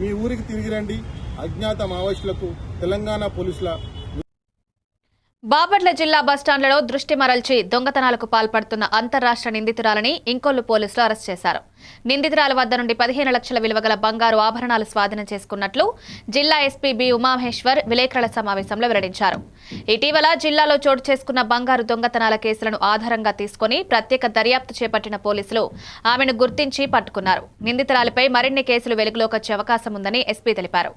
మీ ఊరికి తిరిగి రండి. అజ్ఞాత మావోయిస్టులకు తెలంగాణ పోలీసుల బాపట్ల జిల్లా బస్టాండ్లలో దృష్టి మరల్చి దొంగతనాలకు పాల్పడుతున్న అంతర్రాష్ట్ర నిందితురాలని ఇంకొల్లు పోలీసులు అరెస్ట్ చేశారు. నిందితురాల వద్ద నుండి పదిహేను లక్షల విలువ గల బంగారు ఆభరణాలు స్వాధీనం చేసుకున్నట్లు జిల్లా ఎస్పీ బి ఉమామహేశ్వర్ విలేకరుల సమావేశంలో వెల్లడించారు. ఇటీవల జిల్లాలో చోటు చేసుకున్న బంగారు దొంగతనాల కేసులను ఆధారంగా తీసుకుని ప్రత్యేక దర్యాప్తు చేపట్టిన పోలీసులు ఆమెను గుర్తించి పట్టుకున్నారు. నిందితురాలపై మరిన్ని కేసులు వెలుగులోకి వచ్చే అవకాశం ఉందని ఎస్పీ తెలిపారు.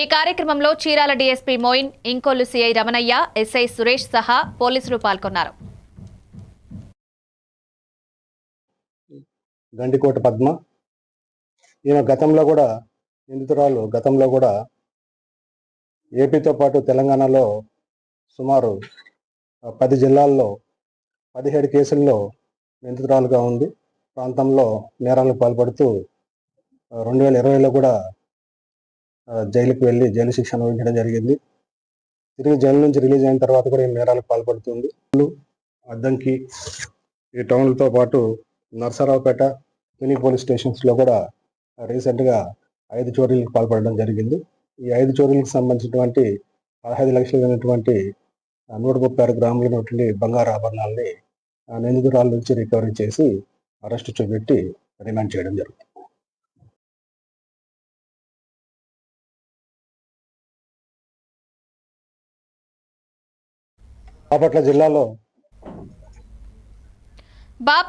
ఈ కార్యక్రమంలో Chirala DSP Moin Inkollu CI Ramanaiah SI Suresh సహా పోలీసులు పాల్గొన్నారు. గండికోట పద్మ. ఈమె గతంలో కూడా నిందితురాలు గతంలో కూడా ఏపీతో పాటు తెలంగాణలో సుమారు పది జిల్లాల్లో పదిహేడు కేసుల్లో నిందితురాలుగా ఉంది. ప్రాంతంలో నేరాలకు పాల్పడుతూ రెండు వేల ఇరవైలో కూడా జైలుకు వెళ్ళి జైలు శిక్ష అనుభవించడం జరిగింది. తిరిగి జైలు నుంచి రిలీజ్ అయిన తర్వాత కూడా ఈ నేరాలకు పాల్పడుతుంది అద్దంకి ఈ టౌన్లతో పాటు నర్సరావుపేట తుని పోలీస్ స్టేషన్స్లో కూడా రీసెంట్గా ఐదు చోరీలకు పాల్పడడం జరిగింది. ఈ ఐదు చోరీలకు సంబంధించినటువంటి పదహైదు లక్షలు అయినటువంటి నూట ముప్పై ఆరు గ్రాముల నుండి బంగారు ఆభరణాలని ఆ నిందితురాల నుంచి రికవరీ చేసి అరెస్ట్ చూపెట్టి రిమాండ్ చేయడం జరుగుతుంది. బాపట్ల జిల్లాలో బాప